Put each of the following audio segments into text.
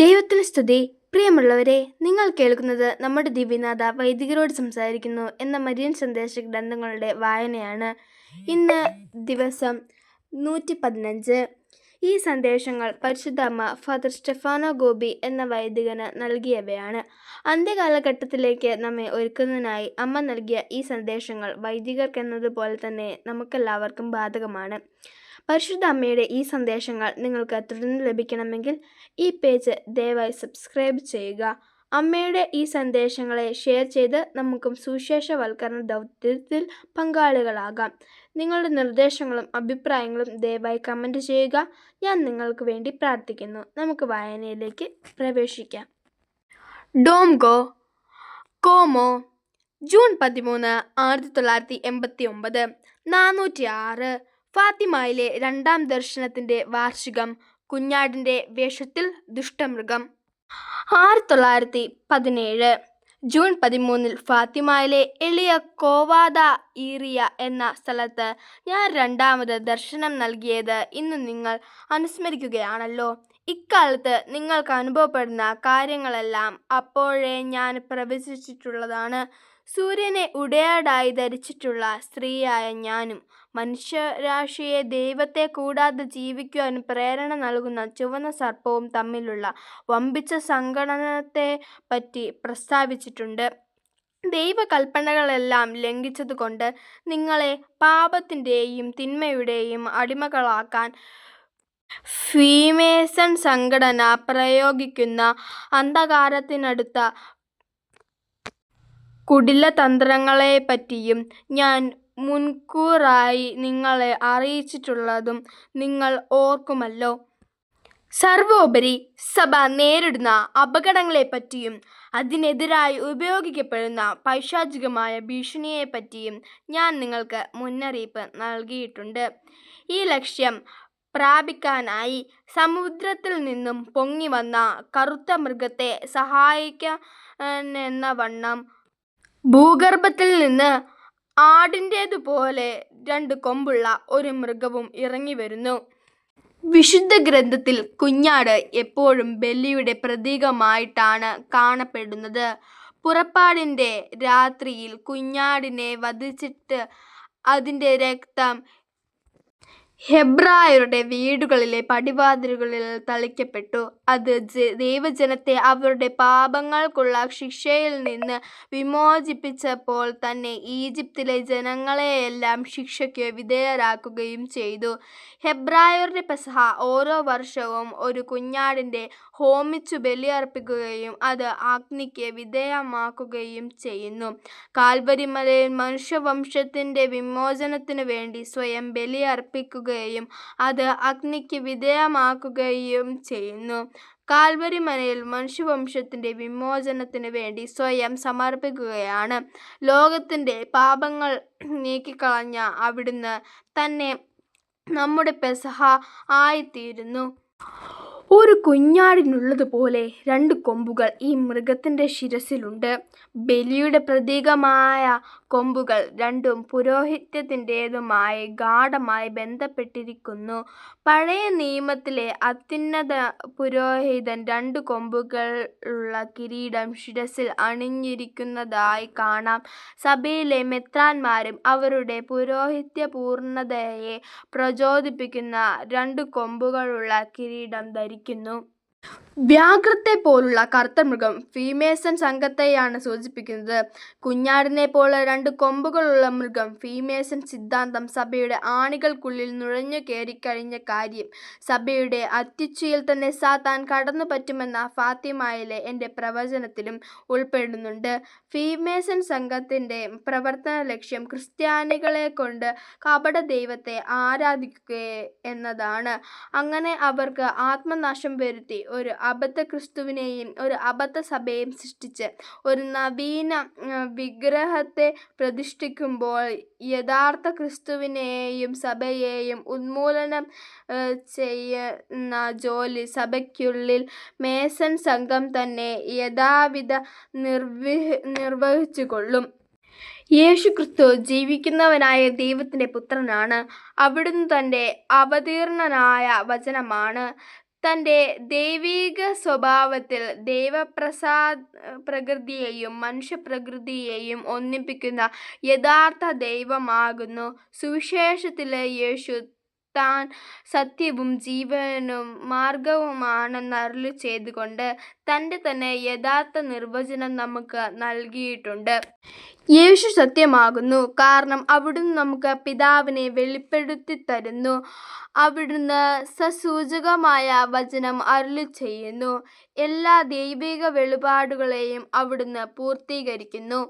ദൈവത്തിന് സ്തുതി. പ്രിയമുള്ളവരെ നിങ്ങൾ കേൾക്കുന്നത് നമ്മുടെ ദിവ്യനാഥ വൈദികരോട് സംസാരിക്കുന്നു എന്ന മരിയൻ സന്ദേശ ഗ്രന്ഥങ്ങളുടെ വായനയാണ് ഇന്ന് ദിവസം നൂറ്റി പതിനഞ്ച് ഈ സന്ദേശങ്ങൾ പരിശുദ്ധ അമ്മ ഫാദർ സ്റ്റെഫാനോ ഗോപി എന്ന വൈദികന് നൽകിയവയാണ്. അന്ത്യകാലഘട്ടത്തിലേക്ക് നമ്മെ ഒരുക്കുന്നതിനായി അമ്മ നൽകിയ ഈ സന്ദേശങ്ങൾ വൈദികർക്കെന്നതുപോലെ തന്നെ നമുക്കെല്ലാവർക്കും ബാധകമാണ്. പരിശുദ്ധ അമ്മയുടെ ഈ സന്ദേശങ്ങൾ നിങ്ങൾക്ക് തുടർന്ന് ലഭിക്കണമെങ്കിൽ ഈ പേജ് ദയവായി സബ്സ്ക്രൈബ് ചെയ്യുക. അമ്മയുടെ ഈ സന്ദേശങ്ങളെ ഷെയർ ചെയ്ത് നമുക്കും സുവിശേഷവൽക്കരണ ദൗത്യത്തിൽ പങ്കാളികളാകാം. നിങ്ങളുടെ നിർദ്ദേശങ്ങളും അഭിപ്രായങ്ങളും ദയവായി കമന്റ് ചെയ്യുക. ഞാൻ നിങ്ങൾക്ക് വേണ്ടി പ്രാർത്ഥിക്കുന്നു. നമുക്ക് വായനയിലേക്ക് പ്രവേശിക്കാം. ഡോംഗോ കോമോ ജൂൺ പതിമൂന്ന് ആയിരത്തി തൊള്ളായിരത്തി എൺപത്തി ഒമ്പത് നാനൂറ്റി ആറ് ഫാത്തിമയിലെ രണ്ടാം ദർശനത്തിന്റെ വാർഷികം കുഞ്ഞാടിന്റെ വേഷത്തിൽ ദുഷ്ടമൃഗം. ആയിരത്തി തൊള്ളായിരത്തി പതിനേഴ് ജൂൺ പതിമൂന്നിൽ ഫാത്തിമയിലെ എളിയ കോവാദ ഈറിയ എന്ന സ്ഥലത്ത് ഞാൻ രണ്ടാമത് ദർശനം നൽകിയത് ഇന്ന് നിങ്ങൾ അനുസ്മരിക്കുകയാണല്ലോ. ഇക്കാലത്ത് നിങ്ങൾക്ക് അനുഭവപ്പെടുന്ന കാര്യങ്ങളെല്ലാം അപ്പോഴേ ഞാൻ പ്രവചിച്ചിട്ടുള്ളതാണ്. സൂര്യനെ ഉടയാടായി ധരിച്ചിട്ടുള്ള സ്ത്രീയായ ഞാനും മനുഷ്യരാശിയെ ദൈവത്തെ കൂടാതെ ജീവിക്കുവാൻ പ്രേരണ നൽകുന്ന ചുവന്ന സർപ്പവും തമ്മിലുള്ള വമ്പിച്ച സംഘടനത്തെ പറ്റി പ്രസ്താവിച്ചിട്ടുണ്ട്. ദൈവകൽപ്പനകളെല്ലാം ലംഘിച്ചതുകൊണ്ട് നിങ്ങളെ പാപത്തിന്റെയും തിന്മയുടെയും അടിമകളാക്കാൻ ഫീമേസൺ സംഘടന പ്രയോഗിക്കുന്ന അന്ധകാരത്തിനടുത്ത കുടിലതന്ത്രങ്ങളെപ്പറ്റിയും ഞാൻ മുൻകൂറായി നിങ്ങളെ അറിയിച്ചിട്ടുള്ളതും നിങ്ങൾ ഓർക്കുമല്ലോ. സർവോപരി സഭ നേരിടുന്ന അപകടങ്ങളെപ്പറ്റിയും അതിനെതിരായി ഉപയോഗിക്കപ്പെടുന്ന പൈശാചികമായ ഭീഷണിയെപ്പറ്റിയും ഞാൻ നിങ്ങൾക്ക് മുന്നറിയിപ്പ് നൽകിയിട്ടുണ്ട്. ഈ ലക്ഷ്യം പ്രാപിക്കാനായി സമുദ്രത്തിൽ നിന്നും പൊങ്ങി വന്ന കറുത്ത മൃഗത്തെ സഹായിക്കാനെന്നവണ്ണം ഭൂഗർഭത്തിൽ നിന്ന് ആടിന്റേതുപോലെ രണ്ട് കൊമ്പുള്ള ഒരു മൃഗവും ഇറങ്ങി വരുന്നു. വിശുദ്ധ ഗ്രന്ഥത്തിൽ കുഞ്ഞാട് എപ്പോഴും ബലിയുടെ പ്രതീകമായിട്ടാണ് കാണപ്പെടുന്നത്. പുറപ്പാടിന്റെ രാത്രിയിൽ കുഞ്ഞാടിനെ വധിച്ചിട്ട് അതിന്റെ രക്തം ഹെബ്രായരുടെ വീടുകളിലെ പടിവാതിലുകളിൽ തളിക്കപ്പെട്ടു. അത് ദൈവജനത്തെ അവരുടെ പാപങ്ങൾക്കുള്ള ശിക്ഷയിൽ നിന്ന് വിമോചിപ്പിച്ചപ്പോൾ തന്നെ ഈജിപ്തിലെ ജനങ്ങളെയെല്ലാം ശിക്ഷയ്ക്ക് വിധേയരാക്കുകയും ചെയ്തു. ഹെബ്രായരുടെ പെസഹ ഓരോ വർഷവും ഒരു കുഞ്ഞാടിന്റെ ഹോമിച്ചു ബലിയർപ്പിക്കുകയും അത് അഗ്നിക്ക് വിധേയമാക്കുകയും ചെയ്യുന്നു. കാൽവരിമലയിൽ മനുഷ്യവംശത്തിന്റെ വിമോചനത്തിനു വേണ്ടി സ്വയം ബലിയർപ്പിക്കുകയും അത് അഗ്നിക്ക് വിധേയമാക്കുകയും ചെയ്യുന്നു. കാൽവരി മനയിൽ മനുഷ്യവംശത്തിന്റെ വിമോചനത്തിന് വേണ്ടി സ്വയം സമർപ്പിക്കുകയാണ്. ലോകത്തിന്റെ പാപങ്ങൾ നീക്കിക്കളഞ്ഞ അവിടുന്ന് തന്നെ നമ്മുടെ പെസഹ ആയിത്തീരുന്നു. ഒരു കുഞ്ഞാടിനുള്ളതുപോലെ രണ്ട് കൊമ്പുകൾ ഈ മൃഗത്തിന്റെ ശിരസിലുണ്ട്. ബലിയുടെ പ്രതീകമായ കൊമ്പുകൾ രണ്ടും പുരോഹിത്യത്തിന്റേതുമായി ഗാഠമായി ബന്ധപ്പെട്ടിരിക്കുന്നു. പഴയ നിയമത്തിലെ അത്യുന്നത പുരോഹിതൻ രണ്ട് കൊമ്പുകളുള്ള കിരീടം ശിരസിൽ അണിഞ്ഞിരിക്കുന്നതായി കാണാം. സഭയിലെ മെത്രാന്മാരും അവരുടെ പുരോഹിത്യ പൂർണതയെ പ്രചോദിപ്പിക്കുന്ന രണ്ട് കൊമ്പുകളുള്ള കിരീടം ധരിക്കുന്നു. വ്യാഘ്രത്തെ പോലുള്ള കറുത്ത മൃഗം ഫീമേസൻ സംഘത്തെയാണ് സൂചിപ്പിക്കുന്നത്. കുഞ്ഞാടിനെ പോലെ രണ്ട് കൊമ്പുകളുള്ള മൃഗം ഫീമേസൻ സിദ്ധാന്തം സഭയുടെ ആണികൾക്കുള്ളിൽ നുഴഞ്ഞു കയറിക്കഴിഞ്ഞ കാര്യം. സഭയുടെ അത്യുച്ചയിൽ തന്നെ സാത്താൻ കടന്നു പറ്റുമെന്ന ഫാത്തിമായിലെ എന്റെ പ്രവചനത്തിലും ഉൾപ്പെടുന്നുണ്ട്. ഫീമേസൻ സംഘത്തിന്റെ പ്രവർത്തന ലക്ഷ്യം ക്രിസ്ത്യാനികളെ കൊണ്ട് കപട ദൈവത്തെ ആരാധിക്കുക എന്നതാണ്. അങ്ങനെ അവർക്ക് ആത്മനാശം വരുത്തി ഒരു അബദ്ധ ക്രിസ്തുവിനെയും ഒരു അബദ്ധ സഭയെയും സൃഷ്ടിച്ച് ഒരു നവീന വിഗ്രഹത്തെ പ്രതിഷ്ഠിക്കുമ്പോൾ യഥാർത്ഥ ക്രിസ്തുവിനെയും സഭയെയും ഉന്മൂലനം ചെയ്യുന്ന ജോലി സഭയ്ക്കുള്ളിൽ മേസൺ സംഘം തന്നെ യഥാവിധ നിർവി നിർവഹിച്ചുകൊള്ളും. യേശുക്രിസ്തു ജീവിക്കുന്നവനായ ദൈവത്തിന്റെ പുത്രനാണ്. അവിടുന്ന് തന്റെ അവതീർണനായ വചനമാണ്. തന്റെ ദൈവീക സ്വഭാവത്തിൽ ദൈവപ്രകൃതിയെയും മനുഷ്യപ്രകൃതിയെയും ഒന്നിപ്പിക്കുന്ന യഥാർത്ഥ ദൈവമാകുന്നു. സുവിശേഷത്തിലെ യേശു താൻ സത്യവും ജീവനും മാർഗവുമാണെന്ന് അരുളിച്ചെയ്തുകൊണ്ട് തന്റെ തന്നെ യഥാർത്ഥ നിർവചനം നമുക്ക് നൽകിയിട്ടുണ്ട്. യേശു സത്യമാകുന്നു, കാരണം അവിടുന്ന് നമുക്ക് പിതാവിനെ വെളിപ്പെടുത്തി തരുന്നു അവിടുന്ന് സസൂചകമായ വചനം അരുളി ചെയ്യുന്നു എല്ലാ ദൈവിക വെളിപാടുകളെയും അവിടുന്ന് പൂർത്തീകരിക്കുന്നു.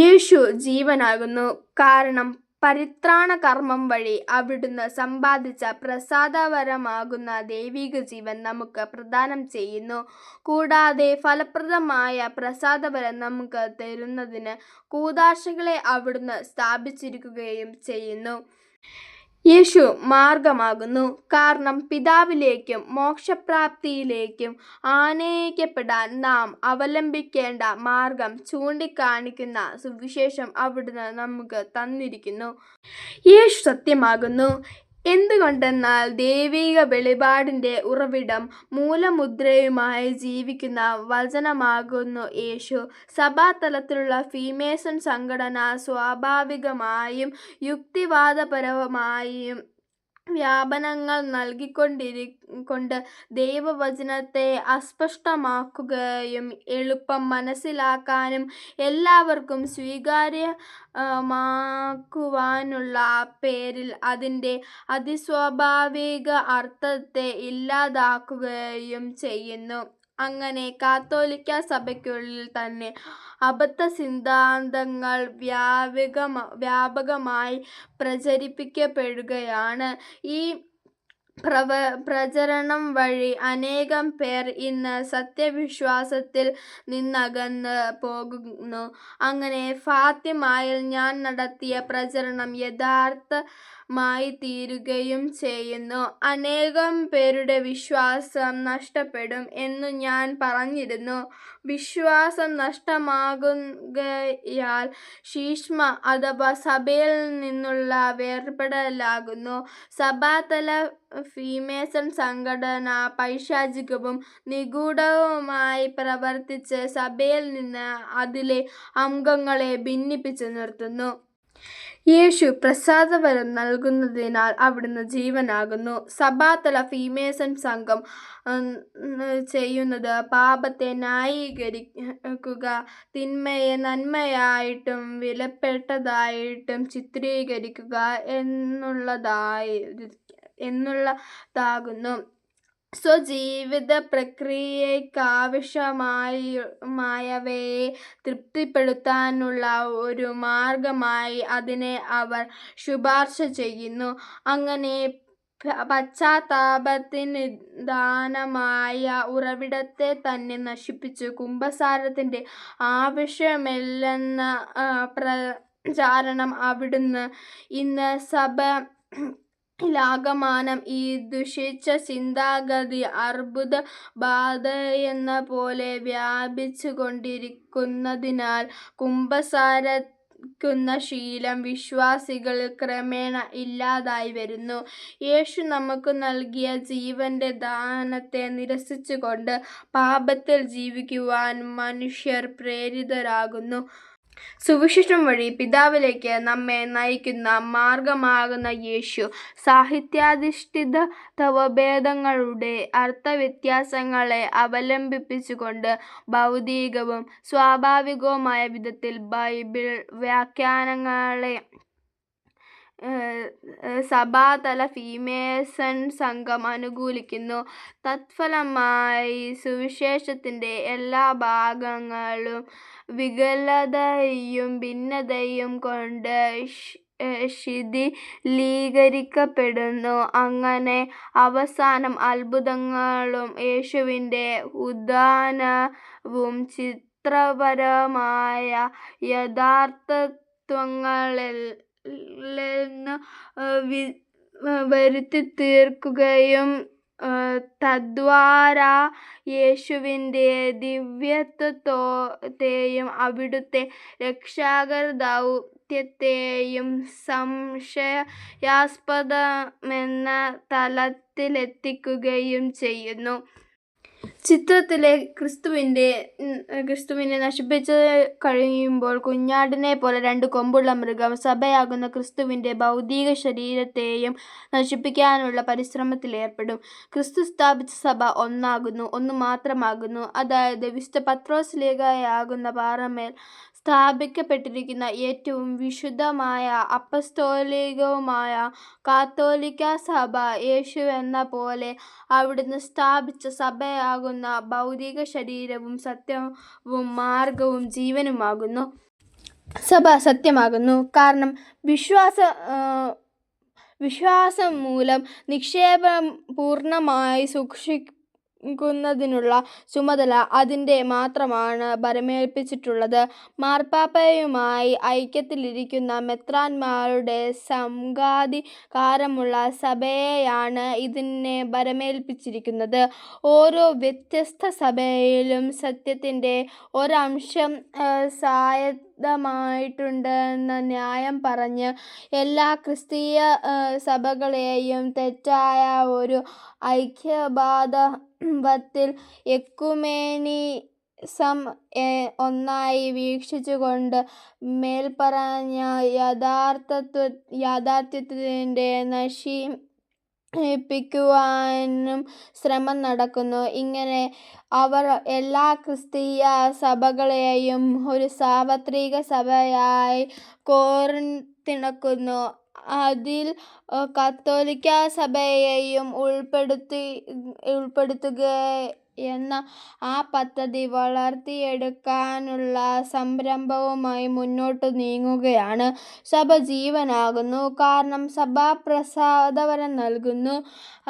യേശു ജീവനാകുന്നു, കാരണം പരിത്രാണകർമ്മം വഴി അവിടുന്ന് സമ്പാദിച്ച പ്രസാദവരമാകുന്ന ദൈവിക ജീവൻ നമുക്ക് പ്രദാനം ചെയ്യുന്നു. കൂടാതെ ഫലപ്രദമായ പ്രസാദവരം നമുക്ക് തരുന്നതിന് കൂതാശകളെ അവിടുന്ന് സ്ഥാപിച്ചിരിക്കുകയും ചെയ്യുന്നു. യേശു മാർഗമാകുന്നു കാരണം പിതാവിലേക്കും മോക്ഷപ്രാപ്തിയിലേക്കും ആനയിക്കപ്പെടാൻ നാം അവലംബിക്കേണ്ട മാർഗം ചൂണ്ടിക്കാണിക്കുന്ന സുവിശേഷം അവിടുന്ന് നമുക്ക് തന്നിരിക്കുന്നു. യേശു സത്യമാകുന്നു, എന്തുകൊണ്ടെന്നാൽ ദൈവിക വെളിപാടിന്റെ ഉറവിടം മൂലമുദ്രയുമായി ജീവിക്കുന്ന വചനമാകുന്നു യേശു. സഭാതലത്തിലുള്ള ഫീമേസൺ സംഘടന സ്വാഭാവികമായും യുക്തിവാദപരമായും വ്യാഖ്യാനങ്ങൾ നൽകിക്കൊണ്ട് ദൈവവചനത്തെ അസ്പഷ്ടമാക്കുകയും എളുപ്പം മനസ്സിലാക്കാനും എല്ലാവർക്കും സ്വീകാര്യമാക്കുവാനുള്ള പേരിൽ അതിന്റെ അതിസ്വാഭാവിക അർത്ഥത്തെ ഇല്ലാതാക്കുകയും ചെയ്യുന്നു. അങ്ങനെ കാത്തോലിക്ക സഭയ്ക്കുള്ളിൽ തന്നെ അബദ്ധ സിദ്ധാന്തങ്ങൾ വ്യാപക വ്യാപകമായി പ്രചരിപ്പിക്കപ്പെടുകയാണ്. ഈ പ്രവ പ്രചരണം വഴി അനേകം പേർ ഇന്ന് സത്യവിശ്വാസത്തിൽ നിന്നകന്ന് പോകുന്നു. അങ്ങനെ ഫാത്തിമയിൽ ഞാൻ നടത്തിയ പ്രചരണം യഥാർത്ഥമായിത്തീരുകയും ചെയ്യുന്നു. അനേകം പേരുടെ വിശ്വാസം നഷ്ടപ്പെടും എന്നു ഞാൻ പറഞ്ഞിരുന്നു. വിശ്വാസം നഷ്ടമാകുകയാൽ ശീഷ്മ അഥവാ സഭയിൽ നിന്നുള്ള വേർപെടലാകുന്നു. സഭാതല ഫ്രീമേസൺ സംഘടന പൈശാചികവും നിഗൂഢവുമായി പ്രവർത്തിച്ച് സഭയിൽ നിന്ന് അതിലെ അംഗങ്ങളെ ഭിന്നിപ്പിച്ചു നിർത്തുന്നു. യേശു പ്രസാദവരം നൽകുന്നതിനാൽ അവിടുന്ന് ജീവനാകുന്നു. സഭാതല ഫീമേസൻ സംഘം ചെയ്യുന്നത് പാപത്തെ ന്യായീകരിക്കുക, തിന്മയെ നന്മയായിട്ടും വിലപ്പെട്ടതായിട്ടും ചിത്രീകരിക്കുക എന്നുള്ളതായി എന്നുള്ളതാകുന്നു. സ്വജീവിതപ്രക്രിയയ്ക്കാവശ്യമായവയെ തൃപ്തിപ്പെടുത്താനുള്ള ഒരു മാർഗമായി അതിനെ അവർ ശുപാർശ ചെയ്യുന്നു. അങ്ങനെ പശ്ചാത്താപത്തിന്നുദാനമായ ഉറവിടത്തെ തന്നെ നശിപ്പിച്ച് കുമ്പസാരത്തിന്റെ ആവശ്യമില്ലെന്ന പ്രചാരണം അവിടുന്ന് ഇന്ന് സഭയിലാകമാനം ഈ ദുഷിച്ച ചിന്താഗതി അർബുദ ബാധയെന്ന പോലെ വ്യാപിച്ചു വ്യാപിച്ചുകൊണ്ടിരിക്കുന്നതിനാൽ കുമ്പസാരിക്കുന്ന ശീലം വിശ്വാസികൾ ക്രമേണ ഇല്ലാതായി വരുന്നു. യേശു നമുക്ക് നൽകിയ ജീവന്റെ ദാനത്തെ നിരസിച്ചുകൊണ്ട് പാപത്തിൽ ജീവിക്കുവാൻ മനുഷ്യർ പ്രേരിതരാകുന്നു. സുവിശേഷം വഴി പിതാവിലേക്ക് നമ്മെ നയിക്കുന്ന മാർഗമാകുന്ന യേശു, സാഹിത്യാധിഷ്ഠിത തവഭേദങ്ങളുടെ അർത്ഥവ്യത്യാസങ്ങളെ അവലംബിപ്പിച്ചുകൊണ്ട് ഭൗതികവും സ്വാഭാവികവുമായ വിധത്തിൽ ബൈബിൾ വ്യാഖ്യാനങ്ങളെ സഭാതല ഫീമേസൺ സംഘം അനുകൂലിക്കുന്നു. തത്ഫലമായി സുവിശേഷത്തിന്റെ എല്ലാ ഭാഗങ്ങളും വികലതയും ഭിന്നതയും കൊണ്ട് ശിഥിലീകരിക്കപ്പെടുന്നു. അങ്ങനെ അവസാനം അത്ഭുതങ്ങളും യേശുവിന്റെ ഉദാനവും യേശുവിന്റെ ഉത്ഥാനവും ചരിത്രപരമായ വരുത്തി തീർക്കുകയും തദ്വാരാ യേശുവിന്റെ ദിവ്യത്വത്തെയും അവിടുത്തെ രക്ഷാകർ ദൗത്യത്തെയും സംശയാസ്പദമെന്ന തലത്തിലെത്തിക്കുകയും ചെയ്യുന്നു. ചിത്രത്തിലെ ക്രിസ്തുവിന്റെ ക്രിസ്തുവിനെ നശിപ്പിച്ച് കഴിയുമ്പോൾ കുഞ്ഞാടിനെ പോലെ രണ്ട് കൊമ്പുള്ള മൃഗം സഭയാകുന്ന ക്രിസ്തുവിന്റെ ഭൗതിക ശരീരത്തെയും നശിപ്പിക്കാനുള്ള പരിശ്രമത്തിലേർപ്പെടും. ക്രിസ്തു സ്ഥാപിച്ച സഭ ഒന്നാകുന്നു, ഒന്ന് മാത്രമാകുന്നു. അതായത് വിശുദ്ധ പത്രോസ് ലേഖയാകുന്ന പാറമേൽ സ്ഥാപിക്കപ്പെട്ടിരിക്കുന്ന ഏറ്റവും വിശുദ്ധമായ അപ്പസ്തോലികവുമായ കത്തോലിക്കാസഭ. യേശുവെന്നപോലെ അവിടുന്ന് സ്ഥാപിച്ച സഭയാകുന്ന ഭൗതിക ശരീരവും സത്യവും മാർഗവും ജീവനുമാകുന്നു. സഭ സത്യമാകുന്നു. കാരണം വിശ്വാസ വിശ്വാസം മൂലം നിക്ഷേപം പൂർണമായി സൂക്ഷിക്കുന്നതിനുള്ള ചുമതല അതിന്റെ മാത്രമാണ് ഭരമേൽപ്പിച്ചിട്ടുള്ളത്. മാർപ്പാപ്പയുമായി ഐക്യത്തിലിരിക്കുന്ന മെത്രാന്മാരുടെ സംഘാധികാരമുള്ള സഭയെയാണ് ഇതിനെ ഭരമേൽപ്പിച്ചിരിക്കുന്നത്. ഓരോ വ്യത്യസ്ത സഭയിലും സത്യത്തിന്റെ ഒരംശം സായ സ്വായത്തമായിട്ടുണ്ടെന്ന് ന്യായം പറഞ്ഞ് എല്ലാ ക്രിസ്തീയ സഭകളെയും തെറ്റായ ഒരു ഐക്യഭാവത്തിൽ എക്കുമെനിസം ഒന്നായി വീക്ഷിച്ചുകൊണ്ട് മേൽപ്പറഞ്ഞ യഥാർത്ഥത്വ യാഥാർത്ഥ്യത്തിന്റെ നശിപ്പിക്കുവാനും ശ്രമം നടക്കുന്നു. ഇങ്ങനെ അവർ എല്ലാ ക്രിസ്തീയ സഭകളെയും ഒരു സാർവത്രിക സഭയായി കോർത്തിണക്കുന്നു. അതിൽ കത്തോലിക്കാസഭയെയും ഉൾപ്പെടുത്തുകയെന്ന ആ പദ്ധതി വളർത്തിയെടുക്കാനുള്ള സംരംഭവുമായി മുന്നോട്ട് നീങ്ങുകയാണ്. സഭ ജീവനാകുന്നു. കാരണം സഭ പ്രസാദവരം നൽകുന്നു.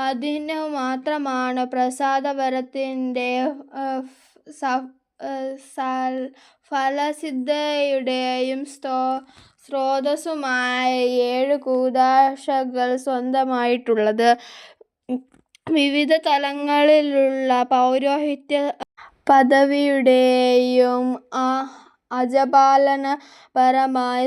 അതിന് മാത്രമാണ് പ്രസാദവരത്തിന്റെ ഫലസിദ്ധയുടെയും ഫലസിദ്ധിയുടെയും സ്രോതസ്സുമായ ഏഴ് കൂദാശകൾ സ്വന്തമായിട്ടുള്ളത്. വിവിധ തലങ്ങളിലുള്ള പൗരോഹിത്യ പദവിയുടെയും അജപാലനപരമായ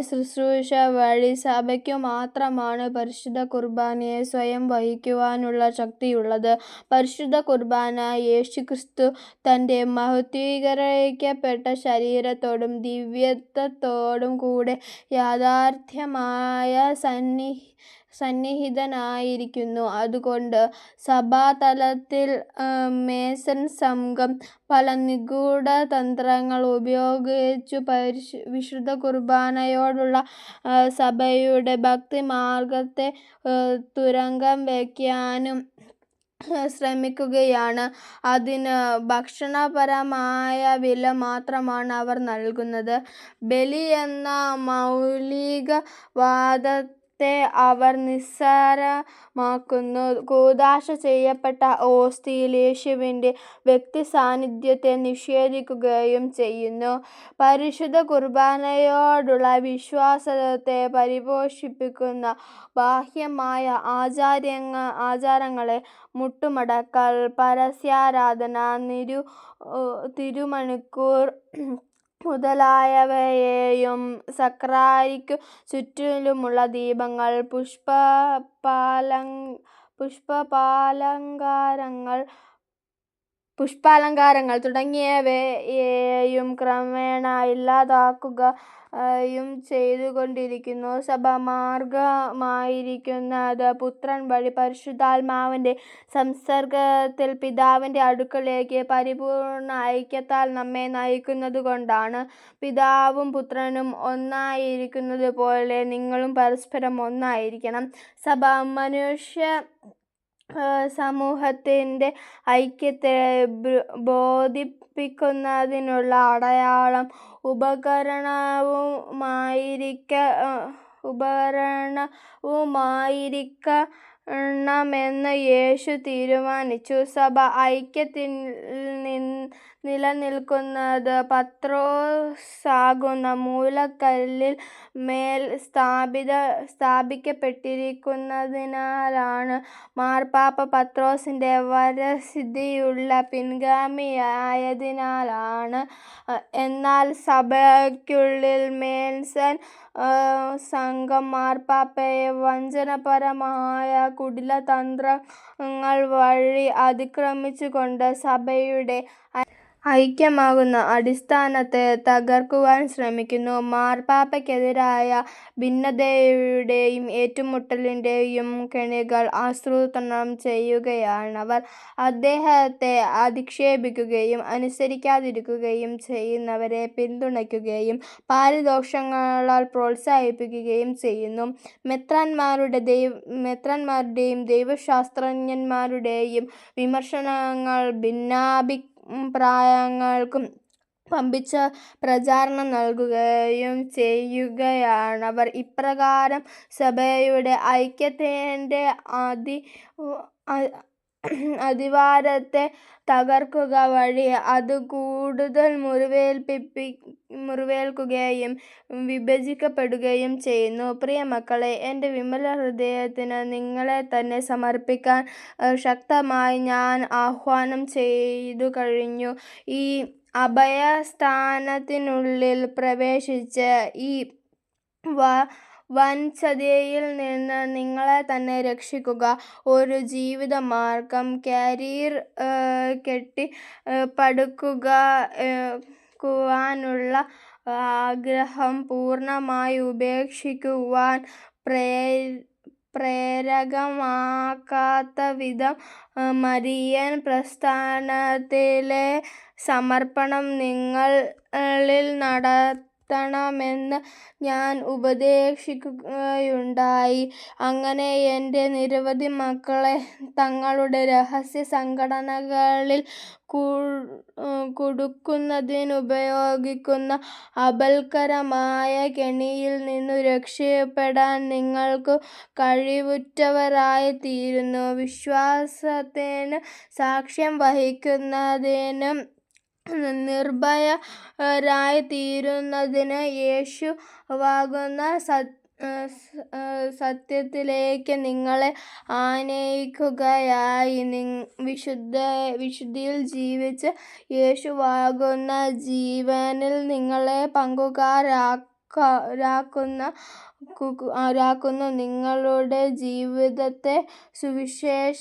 ശുശ്രൂഷ വഴി സഭയ്ക്കു മാത്രമാണ് പരിശുദ്ധ കുർബാനയെ സ്വയം വഹിക്കുവാനുള്ള ശക്തിയുള്ളത്. പരിശുദ്ധ കുർബ്ബാന യേശുക്രിസ്തു തന്റെ മഹത്വീകരിക്കപ്പെട്ട ശരീരത്തോടും ദിവ്യത്വത്തോടും കൂടെ യഥാർത്ഥമായി സന്നിഹിതനായിരിക്കുന്നു. അതുകൊണ്ട് സഭാതലത്തിൽ മേസൺ സംഘം പല നിഗൂഢ തന്ത്രങ്ങൾ ഉപയോഗിച്ചു വിശുദ്ധ കുർബാനയോടുള്ള സഭയുടെ ഭക്തി മാർഗത്തെ തുരങ്കം വയ്ക്കാനും ശ്രമിക്കുകയാണ്. അതിന് ഭക്ഷണപരമായ വില മാത്രമാണ് അവർ നൽകുന്നത്. ബലി എന്ന മൗലികവാദത്തെ അവർ നിസ്സാരമാക്കുന്നു. കൂദാശ ചെയ്യപ്പെട്ട ഓസ്തിയിൽ വ്യക്തി സാന്നിധ്യത്തെ നിഷേധിക്കുകയും ചെയ്യുന്നു. പരിശുദ്ധ കുർബാനയോടുള്ള വിശ്വാസത്തെ പരിപോഷിപ്പിക്കുന്ന ബാഹ്യമായ ആചാര്യങ്ങ ആചാരങ്ങളെ മുട്ടുമടക്കൽ, പരസ്യാരാധന, തിരുമുഴുക്ക് മുതലായവയെയും സക്രാരിക്കു ചുറ്റിലുമുള്ള ദീപങ്ങൾ, പുഷ്പാലങ്കാരങ്ങൾ തുടങ്ങിയവയെയും ക്രമേണ ഇല്ലാതാക്കുകയും ചെയ്തുകൊണ്ടിരിക്കുന്നു. സഭാമാർഗമായിരിക്കുന്നത് പുത്രൻ വഴി പരിശുദ്ധാത്മാവിന്റെ സംസർഗത്തിൽ പിതാവിന്റെ അടുക്കലേക്ക് പരിപൂർണ ഐക്യത്താൽ നമ്മെ നയിക്കുന്നതുകൊണ്ടാണ്. പിതാവും പുത്രനും ഒന്നായിരിക്കുന്നതുപോലെ നിങ്ങളും പരസ്പരം ഒന്നായിരിക്കണം. സഭ മനുഷ്യസമൂഹത്തിന്റെ ഐക്യത്തെ ബോധിപ്പിക്കുന്നതിനുള്ള അടയാളം ഉപകരണവുമായിരിക്ക ഉപകരണവുമായിരിക്കണമെന്ന് യേശു തീരുമാനിച്ചു. സഭ ഐക്യത്തിൽ നിലനിൽക്കുന്നത് പത്രോസാകുന്ന മൂലക്കല്ലിൽ മേൽ സ്ഥാപിത സ്ഥാപിക്കപ്പെട്ടിരിക്കുന്നതിനാലാണ്. മാർപ്പാപ്പ പത്രോസിന്റെ വരസിദ്ധിയുള്ള പിൻഗാമിയായതിനാലാണ്. എന്നാൽ സഭയ്ക്കുള്ളിൽ മേൽസൻ സംഘം മാർപ്പാപ്പയെ വഞ്ചനപരമായ കുടിലതന്ത്രങ്ങൾ വഴി അതിക്രമിച്ചുകൊണ്ട് സഭയുടെ ഐക്യമാകുന്ന അടിസ്ഥാനത്തെ തകർക്കുവാൻ ശ്രമിക്കുന്നു. മാർപ്പാപ്പയ്ക്കെതിരായ ഭിന്നതയുടെയും ഏറ്റുമുട്ടലിന്റെയും കെണികൾ ആസൂത്രണം ചെയ്യുകയാണവർ. അദ്ദേഹത്തെ അധിക്ഷേപിക്കുകയും അനുസരിക്കാതിരിക്കുകയും ചെയ്യുന്നവരെ പിന്തുണയ്ക്കുകയും പാരിദോഷങ്ങളാൽ പ്രോത്സാഹിപ്പിക്കുകയും ചെയ്യുന്നു. മെത്രാന്മാരുടെ മെത്രാന്മാരുടെയും ദൈവശാസ്ത്രജ്ഞന്മാരുടെയും വിമർശനങ്ങൾ ഭിന്നാഭിപ്രായങ്ങൾക്ക് പമ്പിച്ച പ്രചാരണം നൽകുകയും ചെയ്യുകയാണവർ. ഇപ്രകാരം സഭയുടെ ഐക്യത്തിന്റെ അധിവാരത്തെ തകർക്കുക വഴി അത് കൂടുതൽ മുറിവേൽപ്പിപ്പി മുറിവേൽക്കുകയും വിഭജിക്കപ്പെടുകയും ചെയ്യുന്നു. പ്രിയ മക്കളെ എന്റെ വിമല ഹൃദയത്തിന് നിങ്ങളെ തന്നെ സമർപ്പിക്കാൻ ശക്തമായി ഞാൻ ആഹ്വാനം ചെയ്തു കഴിഞ്ഞു ഈ അഭയസ്ഥാനത്തിനുള്ളിൽ പ്രവേശിച്ച് ഈ വൻചതിയിൽ നിന്ന് നിങ്ങളെ തന്നെ രക്ഷിക്കുക. ഒരു ജീവിതമാർഗം കരിയർ കെട്ടി പഠിക്കുക ുവാനുള്ള ആഗ്രഹം പൂർണമായി ഉപേക്ഷിക്കുവാൻ പ്രേ പ്രേരകമാക്കാത്ത വിധം മരിയൻ പ്രസ്ഥാനത്തിലെ സമർപ്പണം നിങ്ങളിൽ നടത്തണമെന്ന് ഞാൻ ഉപദേശിക്കുകയുണ്ടായി. അങ്ങനെ എന്റെ നിരവധി മക്കളെ തങ്ങളുടെ രഹസ്യ സംഘടനകളിൽ കുടുക്കുന്നതിനുപയോഗിക്കുന്ന അപൽക്കരമായ കെണിയിൽ നിന്നു രക്ഷപ്പെടാൻ നിങ്ങൾക്ക് കഴിവുറ്റവരായിത്തീരുന്നു. വിശ്വാസത്തിന് സാക്ഷ്യം വഹിക്കുന്നതിനും നിർഭയരായിത്തീരുന്നതിനും യേശുവാകുന്ന സത്യത്തിലേക്ക് നിങ്ങളെ ആനയിക്കുകയായി. വിശുദ്ധ വിശുദ്ധിയിൽ ജീവിച്ച് യേശുവാകുന്ന ജീവനിൽ നിങ്ങളെ പങ്കുകാരാക്കുന്ന നിങ്ങളുടെ ജീവിതത്തെ സുവിശേഷാത്മകമാക്കി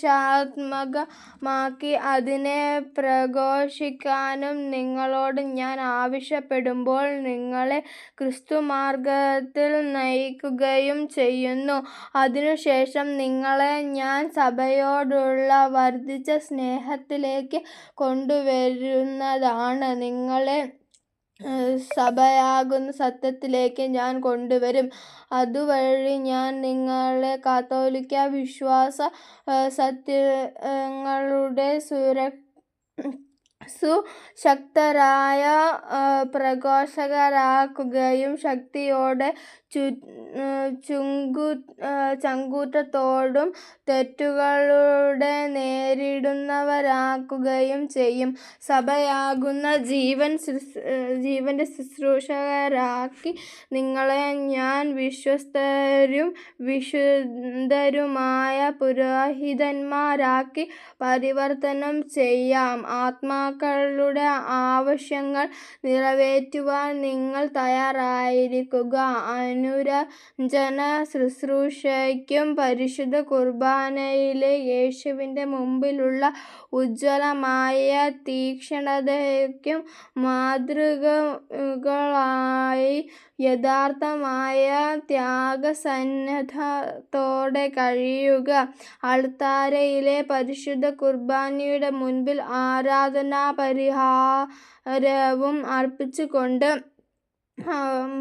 അതിനെ പ്രഘോഷിക്കാനും നിങ്ങളോട് ഞാൻ ആവശ്യപ്പെടുമ്പോൾ നിങ്ങളെ ക്രിസ്തുമാർഗത്തിൽ നയിക്കുകയും ചെയ്യുന്നു. അതിനുശേഷം നിങ്ങളെ ഞാൻ സഭയോടുള്ള വർദ്ധിച്ച സ്നേഹത്തിലേക്ക് കൊണ്ടുവരുന്നതാണ്. നിങ്ങളെ സഭയാകുന്ന സത്യത്തിലേക്ക് ഞാൻ കൊണ്ടുവരും. അതുവഴി ഞാൻ നിങ്ങളെ കാത്തോലിക്ക വിശ്വാസ സത്യങ്ങളുടെ സുശക്തരായ പ്രഘോഷകരാക്കുകയും ചുങ്കു ചങ്കൂറ്റത്തോടും തെറ്റുകളുടെ നേരിടുന്നവരാക്കുകയും ചെയ്യും. സഭയാകുന്ന ജീവൻ ജീവന്റെ ശുശ്രൂഷകരാക്കി നിങ്ങളെ ഞാൻ വിശ്വസ്തരും വിശുദ്ധരുമായ പുരോഹിതന്മാരാക്കി പരിവർത്തനം ചെയ്യാം. ആത്മാക്കളുടെ ആവശ്യങ്ങൾ നിറവേറ്റുവാൻ നിങ്ങൾ തയ്യാറായിരിക്കുക. അനുരഞ്ജന ശുശ്രൂഷയ്ക്കും പരിശുദ്ധ കുർബാനയിലെ യേശുവിന്റെ മുമ്പിലുള്ള ഉജ്ജ്വലമായ തീക്ഷ്ണതയ്ക്കും മാതൃകകളായി യഥാർത്ഥമായ ത്യാഗസന്നദ്ധതയോടെ കഴിയുക. അൾത്താരയിലെ പരിശുദ്ധ കുർബാനയുടെ മുൻപിൽ ആരാധനാ പരിഹാരവും അർപ്പിച്ചുകൊണ്ട്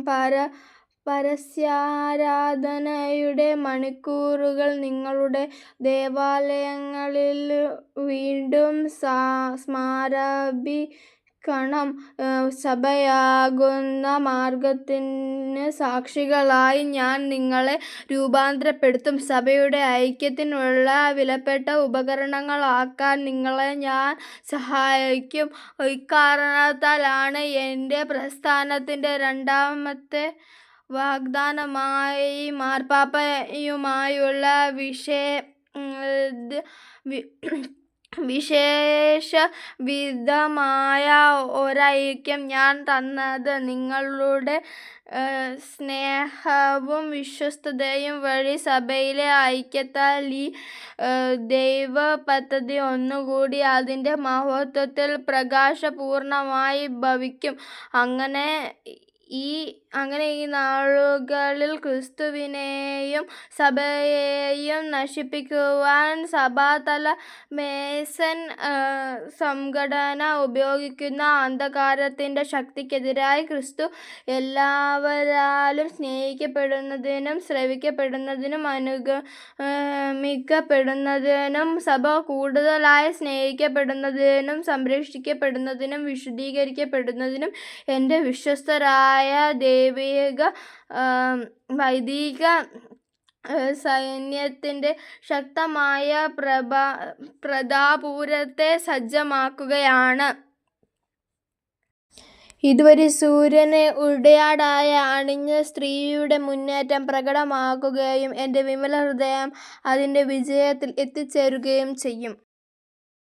പര പരസ്യാരാധനയുടെ മണിക്കൂറുകൾ നിങ്ങളുടെ ദേവാലയങ്ങളിൽ വീണ്ടും സ്മരാപിക്കുകയും സഭയാകുന്ന മാർഗത്തിന് സാക്ഷികളായി ഞാൻ നിങ്ങളെ രൂപാന്തരപ്പെടുത്തും. സഭയുടെ ഐക്യത്തിനുള്ള വിലപ്പെട്ട ഉപകരണങ്ങളാക്കാൻ നിങ്ങളെ ഞാൻ സഹായിക്കും. ഇക്കാരണത്താലാണ് എന്റെ പ്രസ്ഥാനത്തിന്റെ രണ്ടാമത്തെ വാഗ്ദാനമായി മാർപ്പാപ്പയുമായുള്ള വിശേഷവിധമായ ഒരൈക്യം ഞാൻ തന്നത്. നിങ്ങളുടെ സ്നേഹവും വിശ്വസ്തതയും വഴി സഭയിലെ ഐക്യത്താൽ ഈ ദൈവ പദ്ധതി ഒന്നുകൂടി അതിന്റെ മഹത്വത്തിൽ പ്രകാശപൂർണമായി ഭവിക്കും. അങ്ങനെ ഈ നാളുകളിൽ ക്രിസ്തുവിനെയും സഭയെയും നശിപ്പിക്കുവാൻ സഭാതല മേസൻ സംഘടന ഉപയോഗിക്കുന്ന അന്ധകാരത്തിന്റെ ശക്തിക്കെതിരായി ക്രിസ്തു എല്ലാവരാലും സ്നേഹിക്കപ്പെടുന്നതിനും ശ്രവിക്കപ്പെടുന്നതിനും അനുഗമിക്കപ്പെടുന്നതിനും സഭ കൂടുതലായി സ്നേഹിക്കപ്പെടുന്നതിനും സംരക്ഷിക്കപ്പെടുന്നതിനും വിശുദ്ധീകരിക്കപ്പെടുന്നതിനും എന്റെ വിശ്വസ്തരായ ദൈവിക വൈദിക സൈന്യത്തിന്റെ ശക്തമായ പ്രതാപപുരത്തെ സജ്ജമാക്കുകയാണ്. ഇതുവരെ സൂര്യനെ ഉടയാടായ അണിഞ്ഞ സ്ത്രീയുടെ മുന്നേറ്റം പ്രകടമാക്കുകയും എന്റെ വിമല ഹൃദയം അതിന്റെ വിജയത്തിൽ എത്തിച്ചേരുകയും ചെയ്യും.